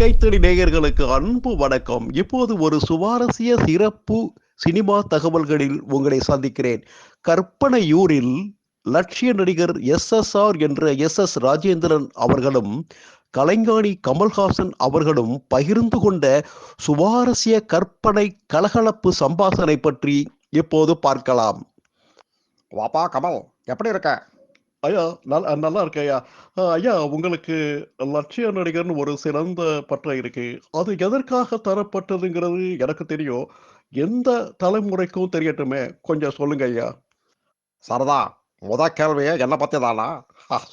கைத்தடி நேயர்களுக்கு அன்பு வணக்கம். இப்போது ஒரு சுவாரஸ்ய சிறப்பு சினிமா தகவல்களில் உங்களை சந்திக்கிறேன். கற்பனையூரில் லட்சிய நடிகர் எஸ் எஸ் ஆர் என்ற எஸ் எஸ் ராஜேந்திரன் அவர்களும் கலைஞானி கமல்ஹாசன் அவர்களும் பகிர்ந்து கொண்ட சுவாரஸ்ய கற்பனை கலகலப்பு சம்பாசனை பற்றி இப்போது பார்க்கலாம். வாப்பா கமல் எப்படி இருக்க? ஐயா நல் நல்லா இருக்கு ஐயா. ஐயா உங்களுக்கு லட்சிய நடிகர்னு ஒரு சிறந்த பட்டம் இருக்கு. அது எதற்காக தரப்பட்டதுங்கிறது எனக்கு தெரியும். எந்த தலைமுறைக்கும் தெரியட்டுமே. கொஞ்சம் சொல்லுங்க ஐயா. சரதா முத கேள்வியே என்னை பற்றி தானா?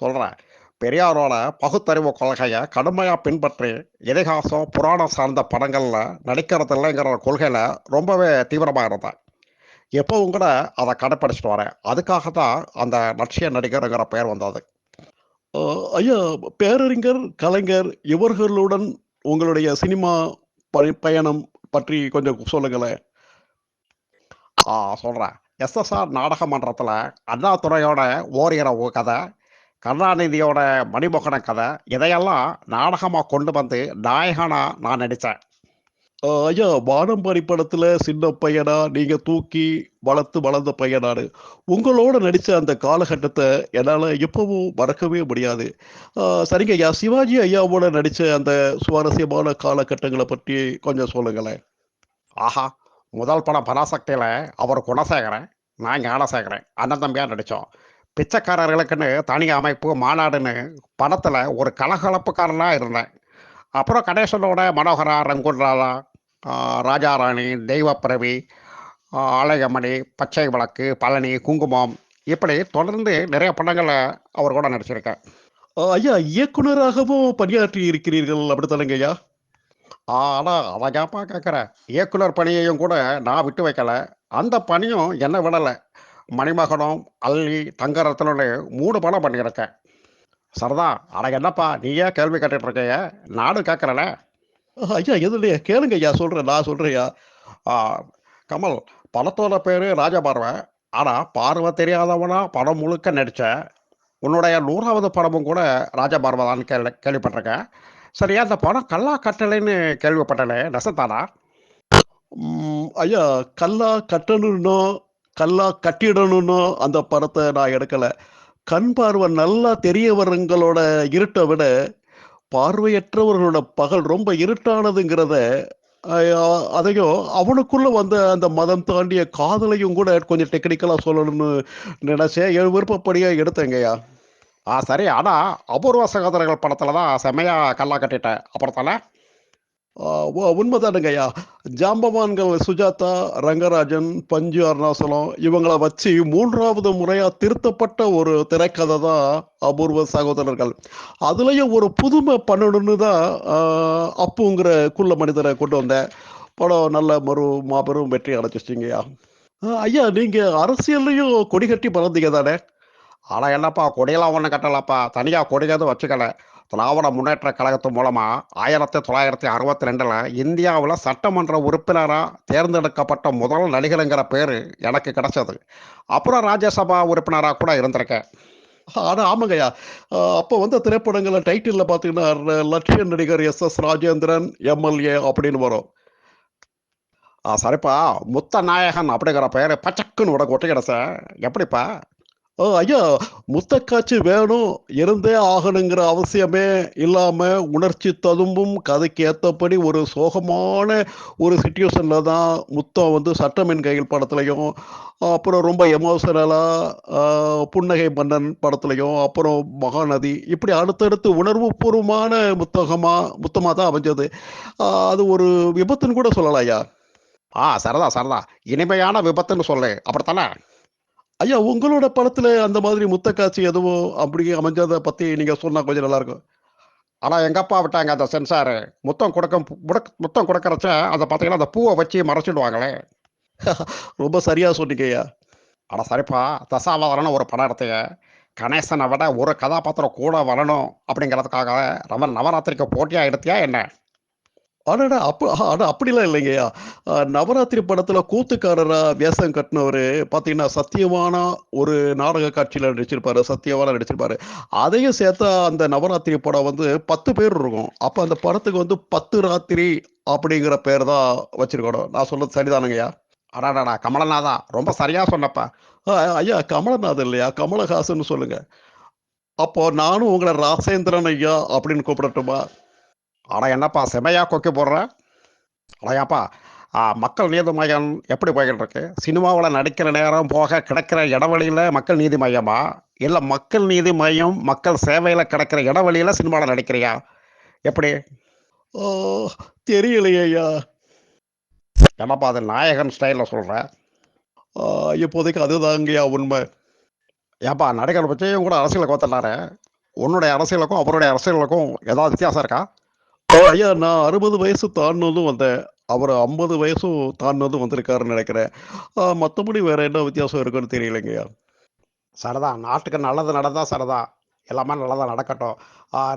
சொல்கிறேன் பெரியாரோட பகுத்தறிவு கொள்கையை கடுமையாக பின்பற்றி இதிகாசம் புராணம் சார்ந்த படங்களில் நடிக்கிறது இல்லைங்கிற கொள்கையில் ரொம்பவே தீவிரமாக இருந்தேன் எப்பவும் கூட அதை கடைப்பிடிச்சிட்டு வரேன். அதுக்காக தான் அந்த லட்சிய நடிகருங்கிற பெயர் வந்தது. ஐயா பேரறிஞர் கலைஞர் இவர்களுடன் உங்களுடைய சினிமா பயணம் பற்றி கொஞ்சம் சொல்லுங்களேன். ஆ சொல்கிறேன் எஸ்எஸ்ஆர் நாடக மன்றத்தில் அண்ணாதுரையோட ஓரிரவு கதை கருணாநிதியோட மணிமோகன கதை இதையெல்லாம் நாடகமாக கொண்டு வந்து நாயகனாக நான் நடித்தேன். ஐயா வானம்பாடி படத்துல சின்ன பையனா நீங்க தூக்கி வளர்த்து வளர்ந்த பையனானு. உங்களோட நடித்த அந்த காலகட்டத்தை என்னால் எப்பவும் மறக்கவே முடியாது. சரிங்க ஐயா. சிவாஜி ஐயாவோட நடித்த அந்த சுவாரஸ்யமான காலகட்டங்களை பற்றி கொஞ்சம் சொல்லுங்களேன். ஆஹா முதல் படம் பராசக்தியில் அவர் குணசேகரன் நான் ஞானசேகரன் அண்ணன் தம்பியாக நடித்தோம் பிச்சைக்காரர்களுக்குன்னு தனி அமைப்பு மாநாடுன்னு படத்தில் ஒரு கலகலப்புக்காரனாக இருந்தேன். அப்புறம் கணேசனோட மனோகரா ரங்குன்ராதா ராஜாராணி தெய்வப்பிரவி ஆ, அழகமணி பச்சை விளக்கு பழனி குங்குமம் இப்படி தொடர்ந்து நிறைய படங்களை அவர் கூட நடிச்சிருக்கேன் ஐயா இயக்குனராகவும் பணியாற்றி இருக்கிறீர்கள் அப்படித்தானங்க ஐயா? ஆனால் அதை ஏப்பா கேட்குறேன் இயக்குனர் பணியையும் கூட நான் விட்டு வைக்கல. அந்த பணியும் என்ன விடலை. மணிமகனம் அள்ளி தங்கரத்னு மூணு படம் பண்ணியிருக்கேன். சரதா அட என்னப்பா நீயே கேள்வி கேட்டுட்டு இருக்கைய? நானும் கேட்கறல ஐயா ஐயா இல்லையா. கேளுங்க ஐயா சொல்றேன் நான் சொல்றேன் ஐயா. கமல் படத்தோட பேர் ராஜபார்வை. ஆனால் பார்வை தெரியாதவனா படம் முழுக்க நடித்த உன்னுடைய நூறாவது படமும் கூட ராஜபார்வை தான் கேள்வி கேள்விப்பட்டிருக்கேன். சரியா அந்த படம் கல்லா கட்டளைன்னு கேள்விப்பட்டனே நெசத்தானா? ஐயா கல்லா கட்டணும்னோ கல்லா கட்டிடணும்னோ அந்த படத்தை நான் எடுக்கலை. கண் பார்வை நல்லா தெரியவருங்களோட இருட்டை விட பார்வையற்றவர்களோட பகல் ரொம்ப இருட்டானதுங்கிறத அதையும் அவனுக்குள்ள வந்த அந்த மதம் தாண்டிய காதலையும் கூட கொஞ்சம் டெக்னிக்கலாக சொல்லணும்னு நினைச்சேன். என் விருப்பப்படியே எடுத்தேங்கய்யா ஆ சரி. ஆனால் அபூர்வ சகோதரர்கள் படத்தில் தான் செம்மையாக கல்லா கட்டிட்டேன். அப்புறத்தால உண்மைதானுங்கய்யா. ஜாம்பவான்கள் சுஜாதா ரங்கராஜன் பஞ்சு அருணாசலம் இவங்களை வச்சு மூன்றாவது முறையா திருத்தப்பட்ட ஒரு திரைக்கதை தான் அபூர்வ சகோதரர்கள். அதுலயும் ஒரு புதுமை பண்ணணும்னு தான் அப்புங்கிற குள்ள மனிதரை கொண்டு வந்தேன் படம் நல்ல மறு மாபெரும் வெற்றி அடைச்சிச்சிங்கய்யா ஐயா நீங்க அரசியல்லையும் கொடி கட்டி பறந்தீங்க தானே ஆனால் என்னப்பா கொடியெல்லாம் ஒன்றும் கட்டலப்பா. தனியாக கொடி வச்சுக்கல. திராவிட முன்னேற்ற கழகத்து மூலமாக ஆயிரத்தி தொள்ளாயிரத்தி அறுபத்தி ரெண்டில் இந்தியாவில் சட்டமன்ற உறுப்பினராக தேர்ந்தெடுக்கப்பட்ட முதல் நடிகருங்கிற பேர் எனக்கு கிடைச்சது. அப்புறம் ராஜ்யசபா உறுப்பினராக கூட இருந்திருக்கேன். ஆனால் ஆமாங்கய்யா. அப்போ வந்த திரைப்படங்களில் டைட்டிலில் பார்த்தீங்கன்னா லட்சிய நடிகர் எஸ் எஸ் ராஜேந்திரன் எம்எல்ஏ அப்படின்னு வரும். சரிப்பா. முத்த நாயகன் அப்படிங்கிற பெயர் பச்சக்குன்னு உனக்கு ஒட்டி கிடச்ச எப்படிப்பா? ஐயா முத்தக்காட்சி வேணும் இருந்தே ஆகணுங்கிற அவசியமே இல்லாமல் உணர்ச்சி ததும்பும் கதைக்கு ஏற்றபடி ஒரு சோகமான ஒரு சுச்சுவேஷனில் தான் முத்தம் வந்து சட்டமின் கையில் படத்துலையும் அப்புறம் ரொம்ப எமோஷனலாக புன்னகை மன்னன் படத்துலையும் அப்புறம் மகாநதி இப்படி அடுத்தடுத்து உணர்வு பூர்வமான புத்தகமாக முத்தமா தான் அமைஞ்சது. அது ஒரு விபத்துன்னு கூட சொல்லலாம் ஐயா. ஆ சரதா சரதா இனிமையான விபத்துன்னு சொல்லு. அப்படித்தானே? ஐயா உங்களோட படத்துல அந்த மாதிரி முத்த காட்சி எதுவும் அப்படி அமைஞ்சதை பத்தி நீங்க சொன்னா கொஞ்சம் நல்லா இருக்கும் எங்கள் அப்பா விட்டாங்க அந்த சென்சாரு. முத்தம் கொடுக்க முத்தம் கொடுக்கறச்ச அதை பார்த்தீங்கன்னா அந்த பூவை வச்சு மறைச்சிடுவாங்களே. ரொம்ப சரியா சொன்னீங்க ஐயா. ஆனா சரிப்பா தசாவதாரன்னு ஒரு படம் எடுத்தீங்க. கணேசனை விட ஒரு கதாபாத்திரம் கூட வரணும் அப்படிங்கிறதுக்காக நம்ம நவராத்திரிக்கு போட்டியாக எடுத்தியா என்ன? ஆனாடா அப்ப ஆனா அப்படிலாம் இல்லைங்கய்யா. நவராத்திரி படத்துல கூத்துக்காரரா வேஷம் கட்டினவர் பார்த்தீங்கன்னா, சத்தியமான ஒரு நாடக காட்சியில நடிச்சிருப்பாரு. சத்தியமான நடிச்சிருப்பாரு. அதையும் சேர்த்தா அந்த நவராத்திரி படம் வந்து 10 பேர் இருக்கும். அப்ப அந்த படத்துக்கு வந்து 10 ராத்திரி அப்படிங்கிற பேர் தான் வச்சிருக்கணும். நான் சொல்றது சரிதானங்கய்யா? அடாடாடா கமலநாதா ரொம்ப சரியா சொன்னப்பா ஐயா கமலநாதன் இல்லையா? கமலஹாசன் சொல்லுங்க. அப்போ நானும் உங்களை ராசேந்திரன் ஐயா அப்படின்னு கூப்பிடட்டுமா? அட என்னப்பா செமையா கொக்கி போடுற? அடையாப்பா மக்கள் நீதி மையம் எப்படி போய்கிட்டு இருக்கு சினிமாவில் நடிக்கிற நேரம் போக கிடைக்கிற இடைவெளியில் மக்கள் நீதி மையமா? இல்லை மக்கள் நீதி மையம் மக்கள் சேவையில் கிடைக்கிற இடைவெளியில் சினிமாவில் நடிக்கிறியா? எப்படி? ஓ! தெரியலையே. என்னப்பா அது நாயகன் ஸ்டைலில் சொல்கிற இப்போதைக்கு அதுதாங்கய்யா உண்மை. ஏப்பா நடிகர் பற்றியும் கூட அரசியலுக்கு கோத்தலாரு உன்னுடைய அரசியலுக்கும் அவருடைய அரசியலுக்கும் ஏதாவது வித்தியாசம் இருக்கா? ஐயா நான் 60 வயசு தாண்டுனதும் வந்தேன். அவரு 50 வயசும் தாண்டுனதும் வந்திருக்காருன்னு நெனைக்கிறேன். ஆ மத்தபடி வேற என்ன வித்தியாசம் இருக்குன்னு தெரியலைங்கய்யா. சரிதான் நாட்டுக்கு நல்லது நடந்தால் சரிதான் எல்லாமே நல்லதாக நடக்கட்டும்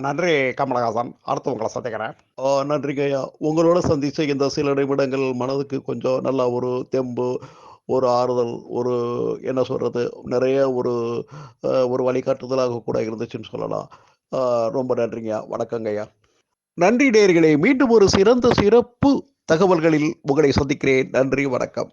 நன்றி கமலஹாசன் அடுத்து உங்களை சந்திக்கிறேன் ஆ நன்றிங்க ஐயா. உங்களோட சந்திச்ச இந்த சில நிமிடங்கள் மனதுக்கு கொஞ்சம் நல்லா ஒரு தெம்பு, ஒரு ஆறுதல், ஒரு என்ன சொல்றது, நெறைய ஒரு ஒரு வழிகாட்டுதலாக கூட இருந்துச்சுன்னு சொல்லலாம். ரொம்ப நன்றிங்கய்யா. வணக்கங்கய்யா. நன்றி நேயர்களே! மீண்டும் ஒரு சிறந்த சிறப்பு தகவல்களில் உங்களை சந்திக்கிறேன். நன்றி, வணக்கம்.